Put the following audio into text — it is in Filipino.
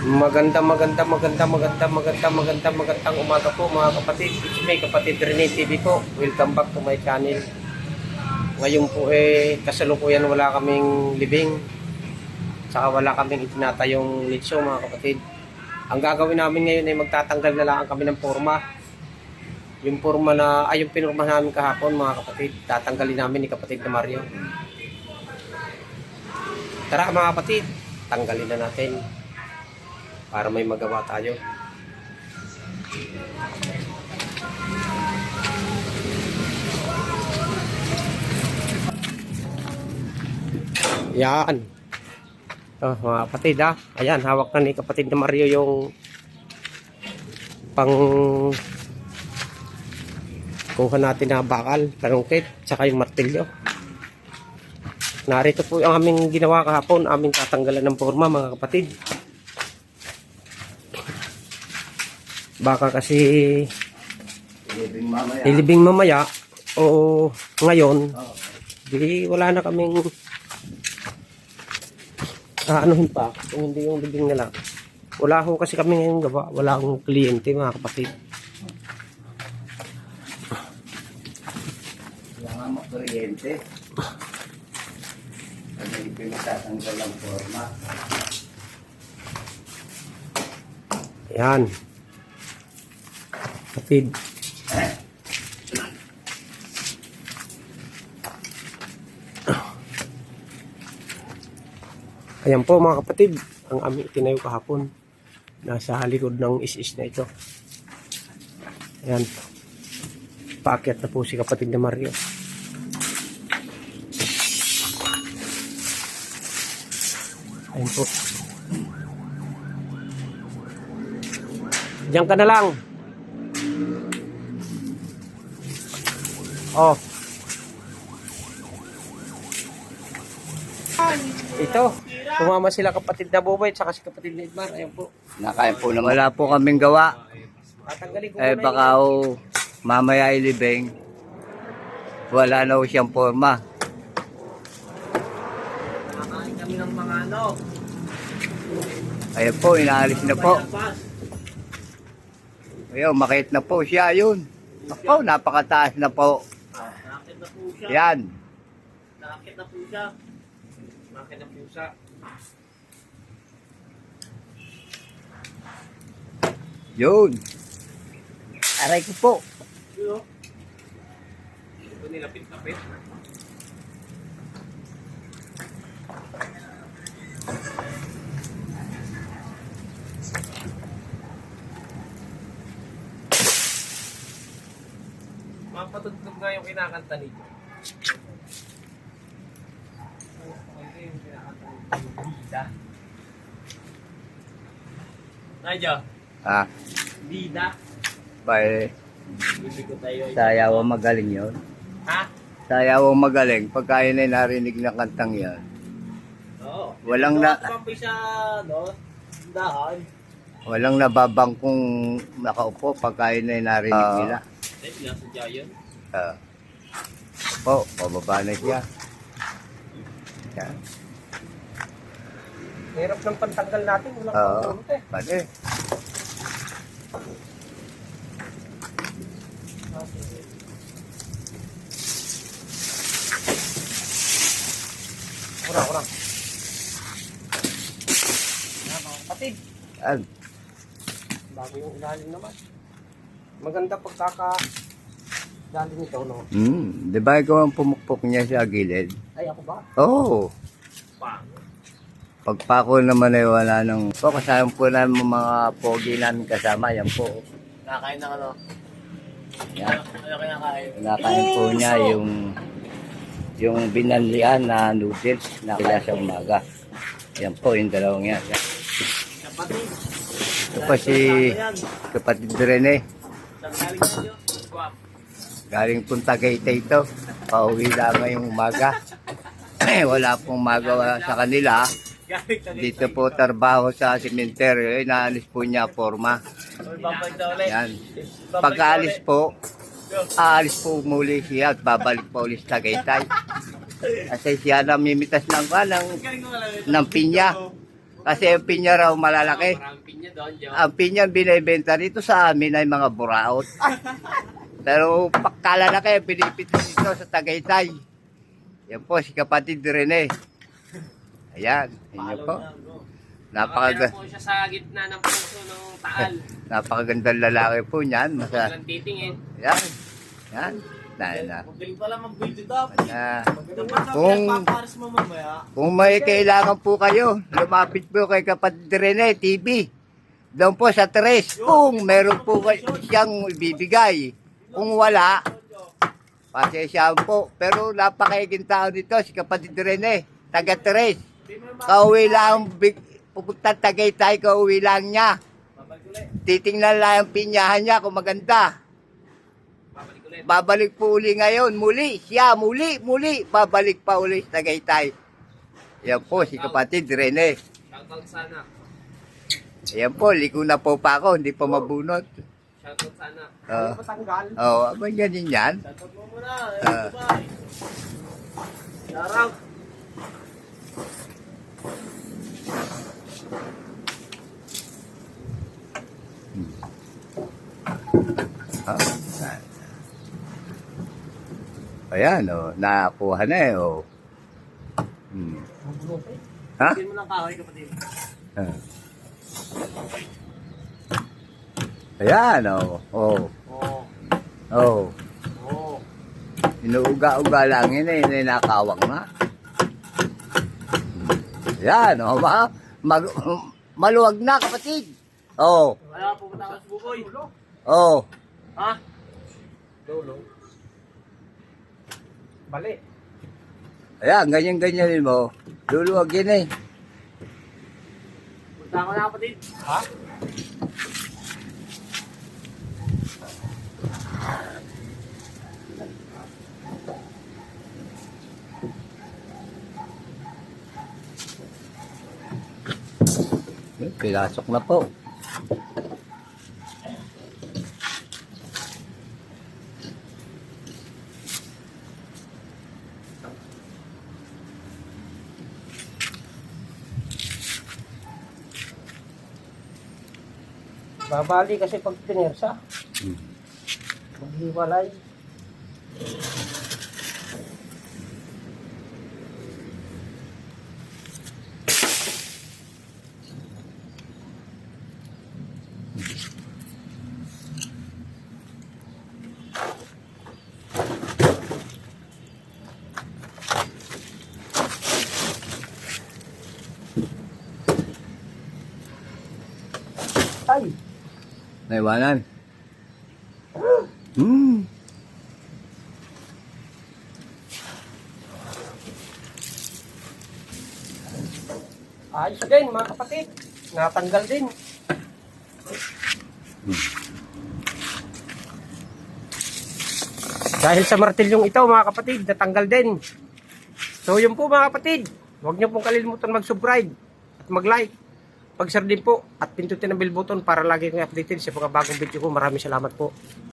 Maganda, maganda, maganda, maganda, maganda, maganda, magandang umaga po mga kapatid. It's me, kapatid Rene TV po. Welcome back to my channel. Ngayon po eh, kasalukuyan wala kaming libing. Saka wala kaming itinatayong litso mga kapatid. Ang gagawin namin ngayon ay magtatanggal na lang kami ng forma. Yung forma na, ay yung pinurma namin kahapon mga kapatid. Tatanggalin namin ni kapatid na Mario. Tara mga kapatid, tanggalin na natin para may magawa tayo. Yan. Oh, mga kapatid ha. Ayan, hawak na ni kapatid na Mario yung pang kuha natin na bakal, tarungkit, tsaka yung martilyo. Narito po ang aming ginawa kahapon, aming tatanggalan ng forma mga kapatid. Baka kasi Living mamaya. ilibing mamaya o ngayon, di wala na kaming aanuhin pa kung hindi yung libing na lang. Wala ho kasi kami ngayon gawa, wala akong kliyente mga kapatid. Wala nga makuryente. Pag hindi pinatatanggal ang forma. Yan. Kapatid. Ayan po mga kapatid, ang aming tinayo kahapon. Nasa likod ng is-is na ito. Ayan. Paakyat na po si kapatid na Mario. Ayan po. Diyan ka na lang. Oh. Ito. Sumama sila kapatid na Boboy at saka si kapatid na Edmar. Ayan po. Nakain po naman. Wala po kaming gawa. Tatanggalin ko Eh muna baka o mamaya ilibing. Wala na ho siyang forma. Nakakain kami ng mga ano. Ayan po, inaalis na po. Ayun, makit na po siya yun. Ako, napakataas na po. Nakakit na po siya. Yan. Nakakit na po siya. Nakakit na po siya. Yun. Aray ko po. Yun. Ito nilapit-lapit. Mapatugtog nga yung kinakanta nito. Ano yung kinakanta nito? Bida. Nadya, Ah, bida. bye. Sayaw ang magaling yun. Ha? Sayaw ang magaling. Pagka yun ay narinig na kantang yan. Oo. Walang na- siya, no? Dahan. Walang nababang kung nakaupo pagka yun ay narinig Ah. nila. Eh, sinasadya yun. Ah. po, pababa na siya. Yan. Hirap ng pantanggal natin. Walang Oo. pangulot eh. Pwede. Kurang, kurang. Yan, mga kapatid. Yan. Bago yung ilalim naman. Maganda pagkaka dali nito, no? Hmm, di ba ikaw ang pumukpok niya sa gilid? Ay, ako ba? Oo. Oh, Pa. Pagpako naman ay wala nang... Po, kasama po namin mga pogi namin kasama. Yan po. Nakain ng ano? Yan. Ano kinakain? Kinakain po niya yung yung binanlian na noodles na kaya sa umaga. Yan po, yung dalawang yan. Yan. Kapatid. Ito po si kapatid Rene. Galing punta Tagaytay ito. Pauwi lang ngayong umaga. Wala pong magawa sa kanila. Dito po trabaho sa cemetery. Eh, naalis po niya forma. Yan. Pagkaalis po, aalis po muli siya at babalik po ulit sa Tagaytay. Kasi siya namimitas ng, ah, ng, ng pinya. Kasi yung pinya raw malalaki. Ang pinya binibenta dito sa amin ay mga buraot. Pero pakala na kayo, pinipitin dito sa Tagaytay. Yan po, si kapatid Rene. Ayan, inyo po. Napakaga, po siya sa gitna ng puso ng taal. napakagandang lalaki po niyan. Masa, Walang titing eh. yan, yan. Na, na, Magaling pala mag-video dapat. na. Kung... Mo mamaya. Kung may kailangan po kayo, lumapit po kay kapatid Rene TV. Doon po sa Tres. Kung meron po kay- siyang ibibigay. Kung wala, pasensyahan po. Pero napakaiging tao dito, si kapatid Rene, taga Tres. Kauwi lang, big, pupunta Tagaytay, kauwi lang niya. Titingnan lang ang pinyahan niya kung maganda. Babalik po uli ngayon, muli, siya, muli, muli, babalik pa uli sa Tagaytay. Yan po, si kapatid Rene. Shoutout sana. Ayan po, liko na po pa ako, hindi pa mabunot. Shoutout sana. Oo, Patanggal. oh, abang ganyan yan. Shoutout mo muna. Ah. Bye. Shoutout. Ayan, oh, nakakuha na eh, oh. Hmm. Ha? Hindi mo ng kahoy kapatid. Ah. Ayan, oh. Oh. Oo. Oh. Oo. Inuuga-uga lang yun eh, ninakawang na. Yan, oh, ma mag maluwag na kapatid. Oh, Kaya pupunta ka sa bukoy. oh. Ha? Lolo. Bali. Ayan, ganyan-ganyan mo. Luluwag yun eh. Punta ko na kapatid. Ha? Pinasok na po. Babali kasi pag pinersa. Maghiwalay. Ay! Naiwanan. Hmm. Ayos din mga kapatid. Natanggal din. Dahil sa martilyong ito mga kapatid, natanggal din. So yun po mga kapatid, huwag niyo pong kalimutan mag-subscribe at mag-like. Pag-share din po at pindutin ang bell button para lagi kang updated sa mga bagong video ko. Maraming salamat po.